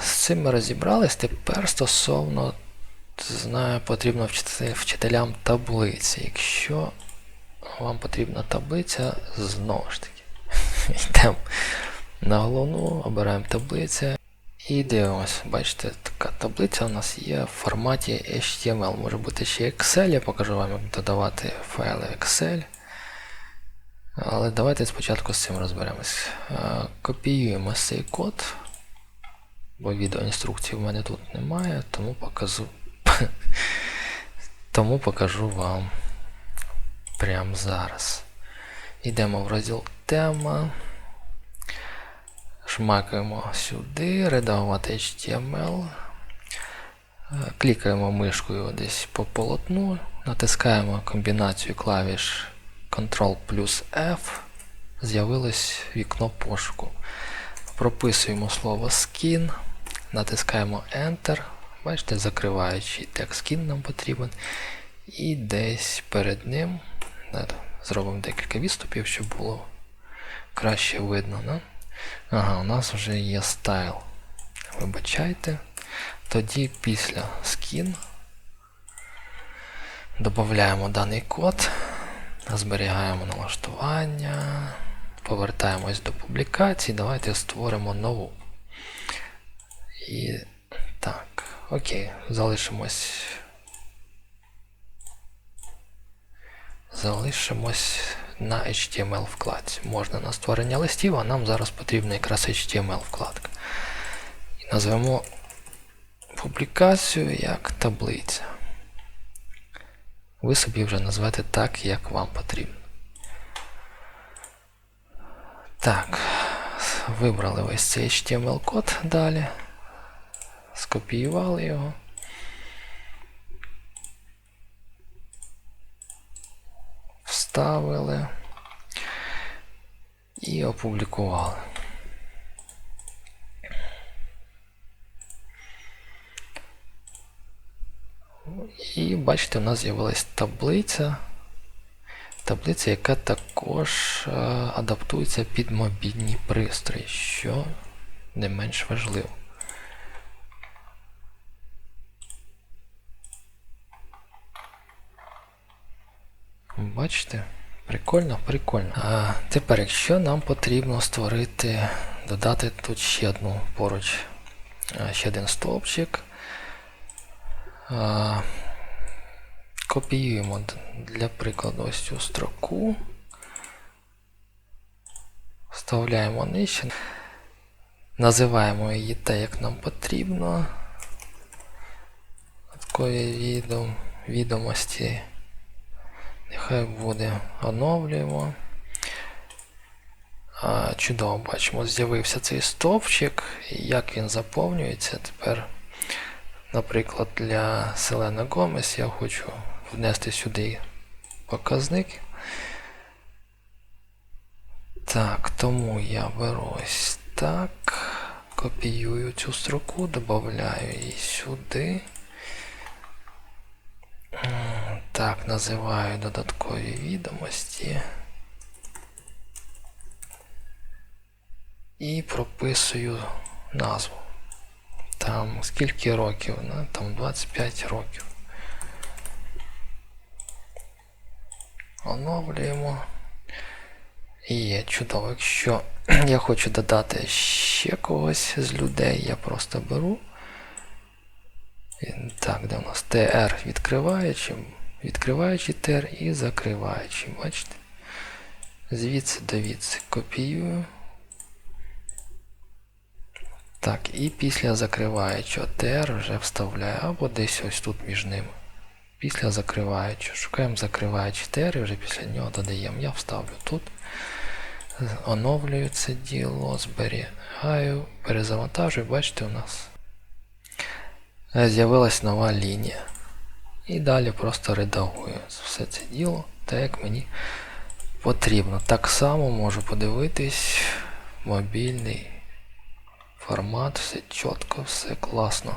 З цим ми розібрались. Тепер стосовно знаю, потрібно вчителям таблиці. Якщо вам потрібна таблиця, знову ж таки. Йдемо на головну, обираємо таблицю і дивимося. Бачите, така таблиця у нас є в форматі HTML. Може бути ще Excel, я покажу вам, як додавати файли в Excel. Але давайте спочатку з цим розберемось. Е, Копіюємо цей код, бо відеоінструкції в мене тут немає, тому покажу, тому покажу вам прямо зараз. Йдемо в розділ тема. Шмакаємо сюди, редагувати HTML. Е, Клікаємо мишкою десь по полотну, натискаємо комбінацію клавіш Ctrl плюс F. З'явилось вікно пошуку. Прописуємо слово skin, натискаємо Enter. Бачите, закриваючий текст skin нам потрібен. І десь перед ним зробимо декілька відступів, щоб було краще видно. Да? Ага, у нас вже є стайл. Вибачайте. Тоді після skin додаємо даний код, зберігаємо налаштування, повертаємось до публікації. Давайте створимо нову. І так, окей, залишимось. Залишимось на HTML вкладці. Можна на створення листів, а нам зараз потрібна якраз HTML вкладка. І назвемо публікацію як таблиця. Ви собі вже назвете так, як вам потрібно. Так, вибрали ось цей HTML-код далі. Скопіювали його. Вставили і опублікували. І бачите, у нас з'явилась таблиця. Таблиця, яка також е, адаптується під мобільні пристрої, що не менш важливо. Бачите? Прикольно, прикольно. А тепер, якщо нам потрібно створити, додати тут ще одну поруч, ще один стовпчик. А, Копіюємо для прикладу ось цю строку. Вставляємо нижче. Називаємо її те, як нам потрібно. Такої відом, відомості. Нехай буде оновлюємо. А, чудово бачимо, з'явився цей стовпчик. Як він заповнюється тепер. Наприклад, для Селена Гомес я хочу внести сюди показник. Так, тому я беру ось так, копіюю цю строку, додаю її сюди. Так, називаю додаткові відомості. І прописую назву. Там скільки років? Там 25 років. Оновлюємо. І є чудово. Якщо я хочу додати ще когось з людей, я просто беру. Так, де у нас TR відкриваючи, відкриваючи TR і закриваючи. Бачите? Звідси до відси копіюю. Так, і після закриваючого TR вже вставляю або десь ось тут між ними. Після закриваючого. Шукаємо закриваючий TR і вже після нього додаємо. Я вставлю тут. Оновлюю це діло, зберігаю, перезавантажую, бачите, у нас з'явилась нова лінія. І далі просто редагую все це діло, так як мені потрібно. Так само можу подивитись мобільний формат, все чітко, все класно.